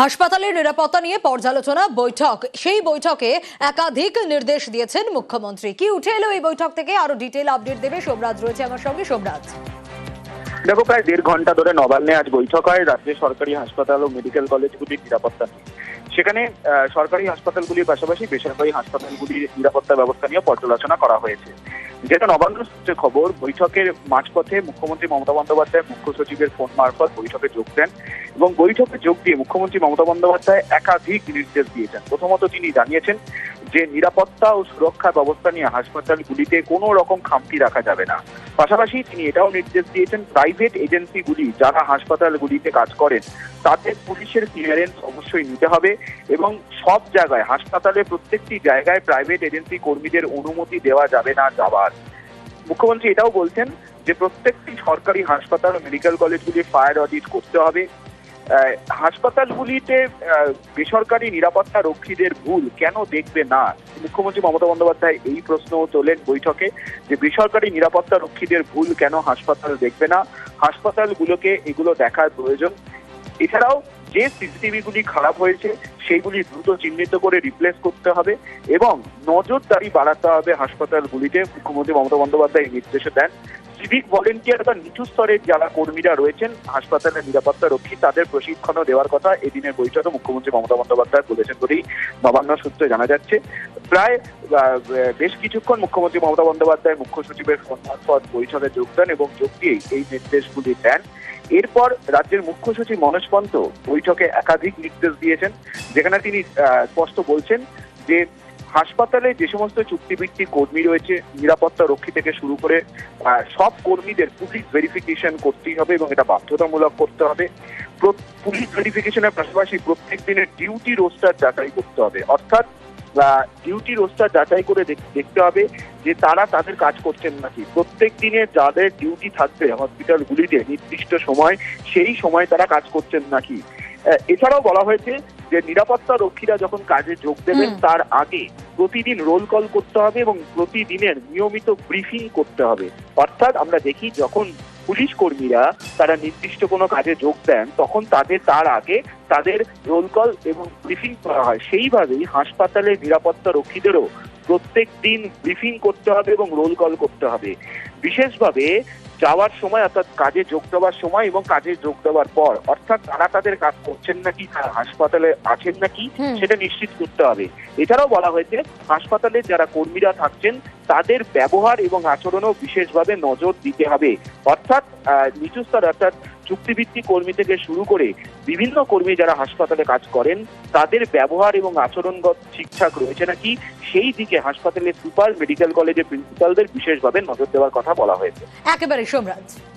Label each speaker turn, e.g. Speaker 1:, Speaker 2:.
Speaker 1: হাসপাতালের নিরাপত্তা নিয়ে পর্যালোচনা, বৈঠক। সেই বৈঠকে একাধিক নির্দেশ দিয়েছেন মুখ্যমন্ত্রী। কি উঠে এলো এই বৈঠক থেকে? আরও ডিটেল আপডেট দেবে সোমরাজ রয়েছে আমার সঙ্গে। সোমরাজ।
Speaker 2: দেখো, প্রায় দেড় ঘণ্টা ধরে নবান্নে আজ বৈঠক হয়। রাজ্যের সরকারি হাসপাতাল ও মেডিকেল কলেজগুলির নিরাপত্তা সেখানে সরকারি হাসপাতালগুলির পাশাপাশি বেসরকারি হাসপাতালগুলির নিরাপত্তা ব্যবস্থা নিয়ে পর্যালোচনা করা হয়েছে। যেটা নবান্ন সূত্রে খবর, বৈঠকের মাঝপথে মুখ্যমন্ত্রী মমতা বন্দ্যোপাধ্যায় মুখ্য সচিবের ফোন মারফত বৈঠকে যোগ দেন এবং বৈঠকে যোগ দিয়ে মুখ্যমন্ত্রী মমতা বন্দ্যোপাধ্যায় একাধিক নির্দেশ দিয়েছেন। প্রথমত তিনি জানিয়েছেন যে, নিরাপত্তা ও সুরক্ষা ব্যবস্থা নিয়ে হাসপাতালগুলিতে কোনো রকম খামতি রাখা যাবে না। পাশাপাশি তিনি এটাও নির্দেশ দিয়েছেন প্রাইভেট এজেন্সিগুলি যারা হাসপাতালগুলিতে কাজ করেন, তাদের পুলিশের ক্লিয়ারেন্স অবশ্যই নিতে হবে এবং সব জায়গায়, হাসপাতালে প্রত্যেকটি জায়গায় প্রাইভেট এজেন্সি কর্মীদের অনুমতি দেওয়া যাবে না যাবার মুখ্যমন্ত্রী এটাও বলছেন যে প্রত্যেকটি সরকারি হাসপাতাল ও মেডিকেল কলেজগুলি ফায়ার অডিট করতে হবে। হাসপাতালগুলিতে বেসরকারি নিরাপত্তা রক্ষীদের ভুল কেন দেখবে না? মুখ্যমন্ত্রী মমতা বন্দ্যোপাধ্যায় এই প্রশ্নও তোলেন বৈঠকে যে বেসরকারি নিরাপত্তা রক্ষীদের ভুল কেন হাসপাতাল দেখবে না? হাসপাতালগুলোকে এগুলো দেখার প্রয়োজন। এছাড়াও যে সিসিটিভি গুলি খারাপ হয়েছে, সেইগুলি দ্রুত চিহ্নিত করে রিপ্লেস করতে হবে এবং নজরদারি বাড়াতে হবে হাসপাতালগুলিতে, মুখ্যমন্ত্রী মমতা বন্দ্যোপাধ্যায় নির্দেশ দেন। সিভিক ভলেন্টিয়ার বা নিচু স্তরের যারা কর্মীরা রয়েছেন, হাসপাতালের নিরাপত্তা রক্ষী, তাদের প্রশিক্ষণও দেওয়ার কথা এদিনের বৈঠকে মুখ্যমন্ত্রী মমতা বন্দ্যোপাধ্যায় বলেছেন বলেই নবান্ন সূত্রে জানা যাচ্ছে। প্রায় বেশ কিছুক্ষণ মুখ্যমন্ত্রী মমতা বন্দ্যোপাধ্যায় মুখ্য সচিবের মারফত বৈঠকে যোগ দেন এবং যোগ দিয়েই এই নির্দেশগুলি দেন। এরপর রাজ্যের মুখ্য সচিব মনোজ পন্ত বৈঠকে একাধিক নির্দেশ দিয়েছেন, যেখানে তিনি স্পষ্ট বলছেন যে হাসপাতালে যে সমস্ত চুক্তিভিত্তিক কর্মী রয়েছে নিরাপত্তা রক্ষী থেকে শুরু করে সব কর্মীদের পুলিশ ভেরিফিকেশন করতেই হবে এবং এটা বাধ্যতামূলক করতে হবে। পুলিশ ভেরিফিকেশনের পাশাপাশি প্রত্যেক দিনের ডিউটি রোস্টার যাচাই করতে হবে। অর্থাৎ ডিউটি রোস্টার যাচাই করে দেখতে হবে যে তারা তাদের কাজ করছেন নাকি। প্রত্যেক দিনে যাদের ডিউটি থাকবে হসপিটালগুলিতে নির্দিষ্ট সময় সেই সময় তারা কাজ করছেন নাকি। এছাড়াও বলা হয়েছে যে নিরাপত্তা রক্ষীরা যখন কাজে যোগ দেবেন তার আগে প্রতিদিন রোল কল করতে হবে এবং প্রতিদিনের নিয়মিত ব্রিফিং করতে হবে। অর্থাৎ আমরা দেখি যখন পুলিশ কর্মীরা তারা নির্দিষ্ট কোনো কাজে যোগ দেন, তখন তাদের তার আগে তাদের রোল কল এবং ব্রিফিং করা হয়। সেইভাবেই হাসপাতালের নিরাপত্তা রক্ষীদেরও প্রত্যেক দিন ব্রিফিং করতে হবে এবং রোল কল করতে হবে। বিশেষভাবে যাওয়ার সময় অর্থাৎ কাজে যোগ দেওয়ার সময় এবং কাজে যোগ দেওয়ার পর অর্থাৎ তারা তাদের কাজ করছেন নাকি তারা হাসপাতালে আছেন নাকি সেটা নিশ্চিত করতে হবে। এছাড়াও বলা হয়েছে হাসপাতালে যারা কর্মীরা থাকছেন তাদের ব্যবহার এবং আচরণও বিশেষভাবে নজর দিতে হবে। অর্থাৎ আহ, নিচু স্তর অর্থাৎ চুক্তিভিত্তিক কর্মী থেকে শুরু করে বিভিন্ন কর্মী যারা হাসপাতালে কাজ করেন, তাদের ব্যবহার এবং আচরণগত ঠিকঠাক রয়েছে নাকি? সেই দিকে হাসপাতালের সুপার মেডিকেল কলেজের প্রিন্সিপালদের বিশেষভাবে নজর দেওয়ার কথা বলা হয়েছে।
Speaker 1: একেবারে, সোমরাজ।